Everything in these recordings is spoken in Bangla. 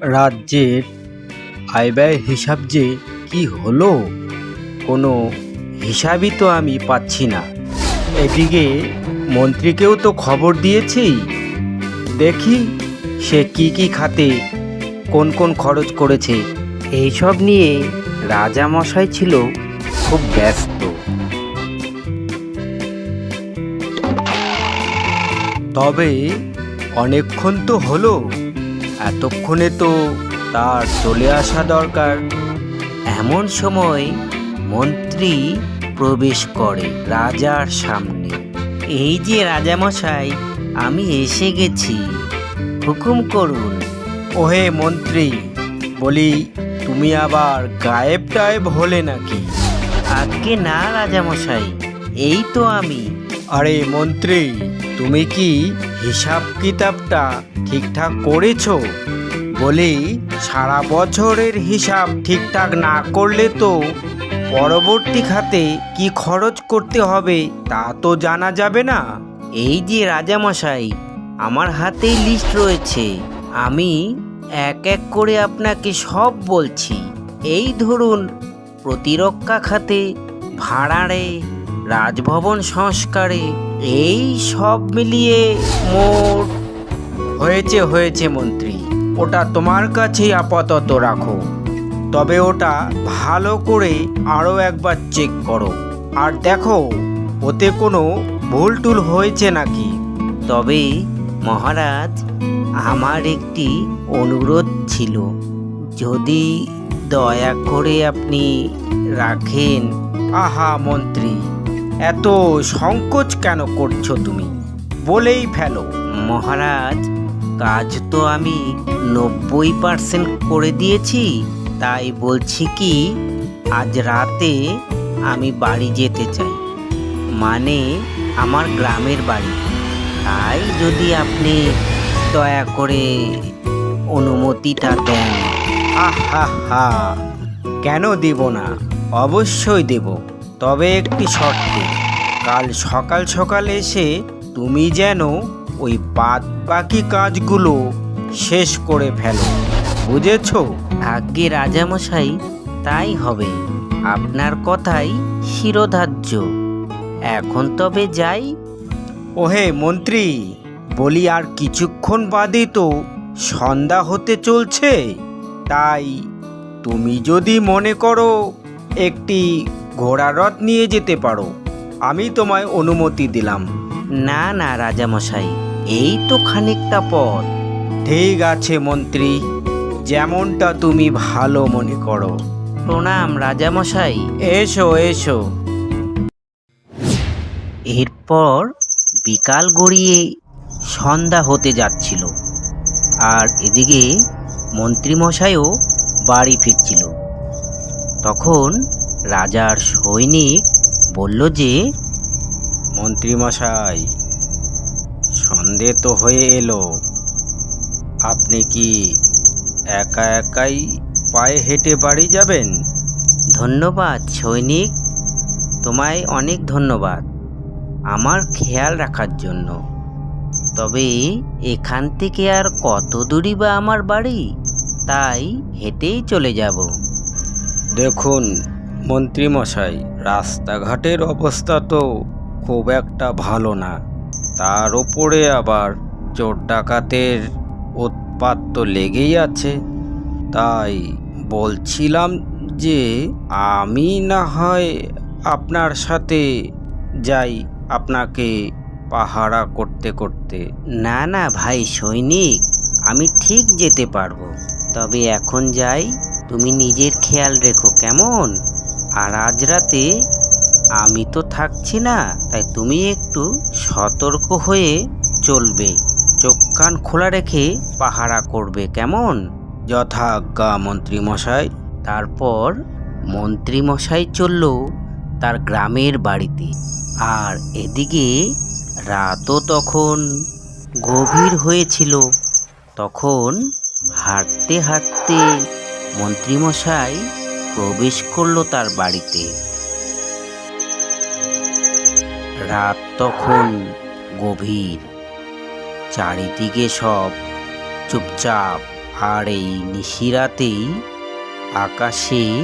রাজ্যের আয় ব্যয় হিসাব যে কি হলো, কোনো হিসাবই তো আমি পাচ্ছি না। এদিকে মন্ত্রীকেও তো খবর দিয়েছি দেখি সে কি কি খাতে, কোন কোন খরচ করেছে। এইসব নিয়ে রাজামশাই ছিল খুব ব্যস্ত। তবে অনেকক্ষণ তো হলো। এতক্ষণে তো তার চলে আসা দরকার। এমন সময় মন্ত্রী প্রবেশ করে রাজার সামনে। এই যে রাজামশাই, আমি এসে গেছি। হুকুম করুন। ওহে মন্ত্রী, বলি, তুমি আবার গায়েব টায়েব হলে নাকি? আজকে না, রাজামশাই, এই তো আমি। আরে মন্ত্রী তুমি কি হিসাব কিতাবটা ঠিকঠাক করেছ? বলি, সারা বছরের হিসাব ঠিকঠাক না করলে তো পরবর্তী খাতে কি খরচ করতে হবে তা তো জানা যাবে না। এই যে রাজামশাই, আমার হাতেই লিস্ট রয়েছে। আমি এক এক করে আপনাকে সব বলছি। এই ধরুন, প্রতিরক্ষা খাতে, ভাড়ারে, রাজভবন সংস্কারে এই সব মিলিয়ে মোট হয়েছে হয়েছে মন্ত্রী। ওটা তোমার কাছেই আপাতত রাখো। তবে ওটা ভালো করে আরও একবার চেক করো। আর দেখো, ওতে কোনো ভুল টুল হয়েছে নাকি? তবে মহারাজ, আমার একটি অনুরোধ ছিল। যদি দয়া করে আপনি রাখেন। আহা মন্ত্রী! এত সংকোচ কেন করছ তুমি? বলেই ফেলো। মহারাজ, কাজ তো আমি নব্বই পার্সেন্ট করে দিয়েছি, তাই বলছি কি, আজ রাতে আমি বাড়ি যেতে চাই। মানে আমার গ্রামের বাড়ি। তাই যদি আপনি দয়া করে অনুমতিটা দেন। আহা হা কেন দেব না? অবশ্যই দেব। তবে একটি শর্তে। কাল সকাল সকাল এসে তুমি যেন ওই বাদ বাকি কাজগুলো শেষ করে ফেলো। বুঝেছ? আগে রাজামশাই তাই হবে। আপনার কথাই শিরোধার্য। এখন তবে যাই। ওহে মন্ত্রী বলি আর কিছুক্ষণ বাদে তো সন্ধ্যা হতে চলছে। তাই তুমি যদি মনে করো একটি ঘোড়া রথ নিয়ে যেতে পারো। আমি তোমায় অনুমতি দিলাম। না না রাজামশাই এই তো খানিকটা পথ। ঠিক আছে মন্ত্রী যেমনটা তুমি ভালো মনে করো। প্রণাম রাজামশাই। এসো এসো। এরপর বিকাল গড়িয়ে সন্ধ্যা হতে যাচ্ছিল আর এদিকে মন্ত্রীমশাইও বাড়ি ফিরছিল। তখন রাজার সৈনিক বলল যে মন্ত্রীমশাই সন্ধে তো হয়ে এলো। আপনি কি একা একাই পায়ে হেঁটে বাড়ি যাবেন? ধন্যবাদ সৈনিক। তোমায় অনেক ধন্যবাদ। আমার খেয়াল রাখার জন্য। তবে এখান থেকে আর কত দূরই বা আমার বাড়ি? তাই হেঁটেই চলে যাব। দেখুন মন্ত্রীমশাই, রাস্তাঘাটের অবস্থা তো খুব একটা ভালো না। তার ওপরে আবার চোর ডাকাতের উৎপাত তো লেগেই আছে। তাই বলছিলাম যে আমি না হয় আপনার সাথে যাই আপনাকে পাহারা করতে করতে। না না ভাই, সৈনিক, আমি ঠিক যেতে পারব। তবে এখন যাই, তুমি নিজের খেয়াল রেখো, কেমন? আর আজ রাতে আমি তো থাকছি না, তাই তুমি একটু সতর্ক হয়ে চলবে। চোখ কান খোলা রেখে পাহারা করবে, কেমন? যথাজ্ঞা মন্ত্রীমশাই। তারপর মন্ত্রীমশাই চলল তার গ্রামের বাড়িতে। আর এদিকে রাতও তখন গভীর হয়েছিল। তখন হাঁটতে হাঁটতে মন্ত্রীমশাই প্রবেশ করল তার বাড়িতে। রাত তখন গভীর। চারিদিকে সব চুপচাপ, আর এই নিশিরাতেই আকাশে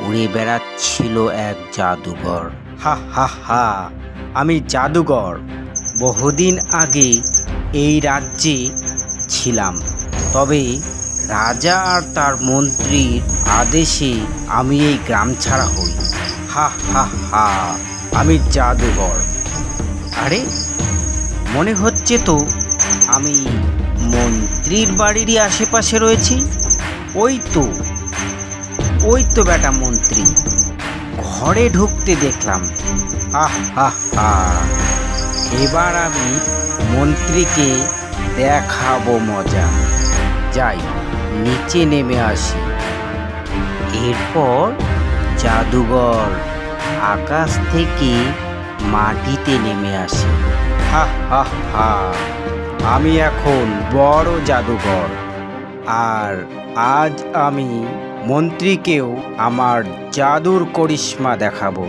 উড়ে বেড়াচ্ছিল এক জাদুঘর। হা হা হা, আমি জাদুঘর। বহুদিন আগে এই রাজ্যে ছিলাম। তবে রাজা আর তার মন্ত্রীর আদেশে আমি এই গ্রাম ছাড়া হই। হা হা হা, আমি জাদুঘর। আরে, মনে হচ্ছে তো আমি মন্ত্রীর বাড়িরই আশেপাশে রয়েছি। ওই তো ওই তো বেটা মন্ত্রী। ঘরে ঢুকতে দেখলাম। হা। এবার আমি মন্ত্রীকে দেখাবো মজা। যাই। নিচে নেমে আসি। এরপর জাদুঘর আকাশ থেকে মাটিতে নেমে আসে। হা হা হা, আমি এখন বড় জাদুঘর। আর আজ আমি মন্ত্রীকেও আমার জাদুর করিশ্মা দেখাবো।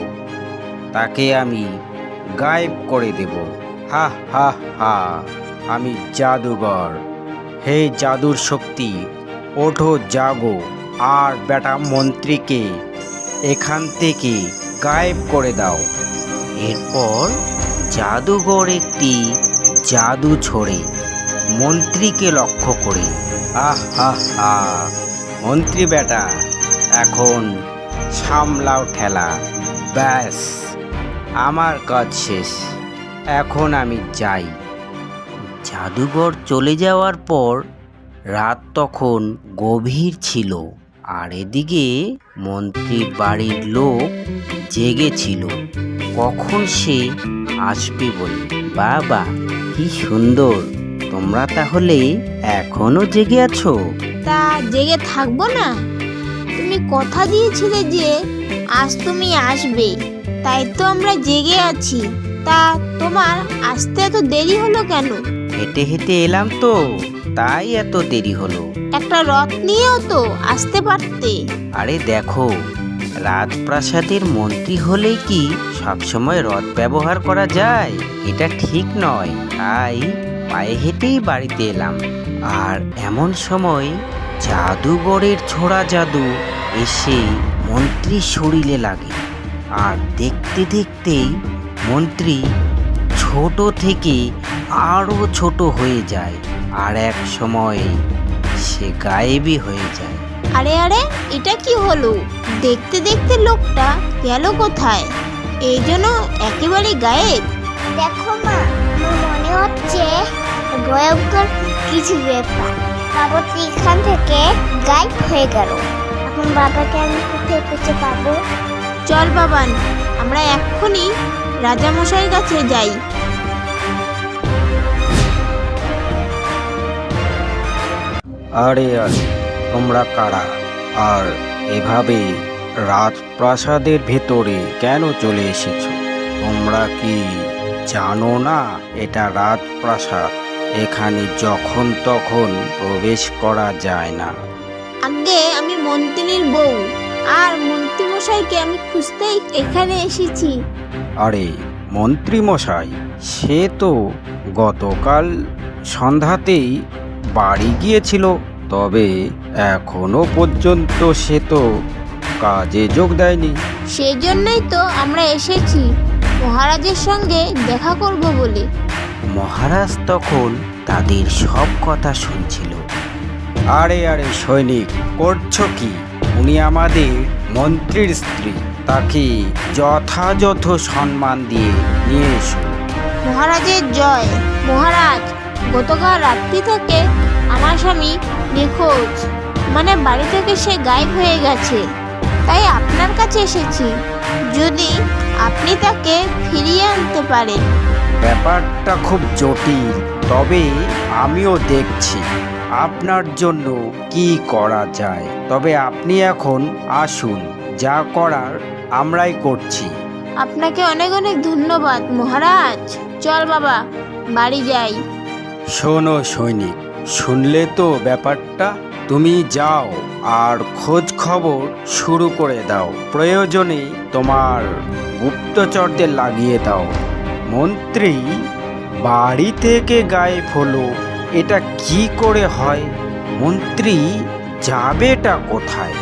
তাকে আমি গায়েব করে দেব। হা হা হা, আমি জাদুঘর। হে জাদুর শক্তি ওঠো, জাগো। আর বেটা মন্ত্রীকে এখান থেকে গায়েব করে দাও। এরপর জাদুঘর একটি জাদু ছড়ে। মন্ত্রীকে লক্ষ্য করে, আহ হা হা মন্ত্রী বেটা এখন সামলাও ঠেলা। ব্যাস, আমার কাজ শেষ। এখন আমি যাই। জাদুঘর চলে যাওয়ার পর রাত তখন গভীর ছিল আর এদিকে মন্ত্রীর বাড়ির লোক জেগেছিল কখন সে আসবে বলে? বাবা কি সুন্দর। তোমরা তাহলে এখনও জেগে আছো? তা জেগে থাকব না। তুমি কথা দিয়েছিলে যে আজ তুমি আসবে। তাই তো আমরা জেগে আছি। তা তোমার আসতে এত দেরি হলো কেন? হেঁটে হেঁটে এলাম তো। তাই এত দেরি হলো। একটা রথ নিয়েও তো আসতে পারতে। আরে দেখো রাজপ্রাসাদের মন্ত্রী হলেই কি সবসময় রথ ব্যবহার করা যায়? এটা ঠিক নয়। তাই পায়ে হেঁটেই বাড়িতে এলাম। আর এমন সময় জাদুঘরের ছোড়া জাদু এসে মন্ত্রীর শরীরে লাগে। আর দেখতে দেখতেই মন্ত্রী ছোট থেকে আরও ছোট হয়ে যায়। আর এক সময় সে গায়েবই হয়ে যায়। আরে আরে এটা কি হলো? দেখতে দেখতে লোকটা গেল কোথায়? এই জন্য একেবারে গায়েব। দেখো মা আমার মনে হচ্ছে ভয়ঙ্কর কিছু ব্যাপার। বাবা এখান থেকে গায়েব হয়ে গেল। এখন বাবাকে আমি কোথায় খুঁজে পাবো? চল বাবান আমরা এক্ষুনি রাজামশাইয়ের কাছে যাই। আরে আরে তোমরা কারা? আর এভাবে রাজপ্রাসাদের ভেতরে কেন চলে এসেছ? তোমরা কি জানো না এটা রাজপ্রাসাদ? এখানে যখন তখন প্রবেশ করা যায় না। আগে আমি মন্ত্রীর বউ আর মন্ত্রীমশাইকে আমি খুঁজতেই এখানে এসেছি। আরে মন্ত্রী মশাই সে তো গতকাল সন্ধ্যাতেই বাড়ি গিয়েছিল তবে এখনও পর্যন্ত সে তো কাজে যোগ দেয়নি। সেই জন্যই তো আমরা এসেছি মহারাজের সঙ্গে দেখা করব বলে। মহারাজ তখন তাদের সব কথা শুনছিল। আরে আরে সৈনিক করছ কি? উনি আমাদের মন্ত্রীর স্ত্রী তাকে যথাযথ সম্মান দিয়ে নিয়ে এসো। মহারাজের জয়। মহারাজ গতকাল রাত্রি থেকে আমার স্বামী নিখোঁজ। মানে বাড়ি থেকে সে গায়েব হয়ে গেছে। তাই আপনার কাছে এসেছি। যদি আপনি তাকে ফিরিয়ে আনতে পারেন। ব্যাপারটা খুব জটিল তবে আমিও দেখছি আপনার জন্য কি করা যায়। তবে আপনি এখন আসুন যা করার আমরাই করছি। আপনাকে অনেক অনেক ধন্যবাদ মহারাজ। চল বাবা বাড়ি যাই। শোনো সৈনিক শুনলে তো ব্যাপারটা, তুমি যাও আর খোঁজ খবর শুরু করে দাও। প্রয়োজনে তোমার গুপ্তচরদের লাগিয়ে দাও। মন্ত্রী, বাড়ি থেকে গায়েব হলো, এটা কি করে হয়? মন্ত্রী, যাবেটা কোথায়?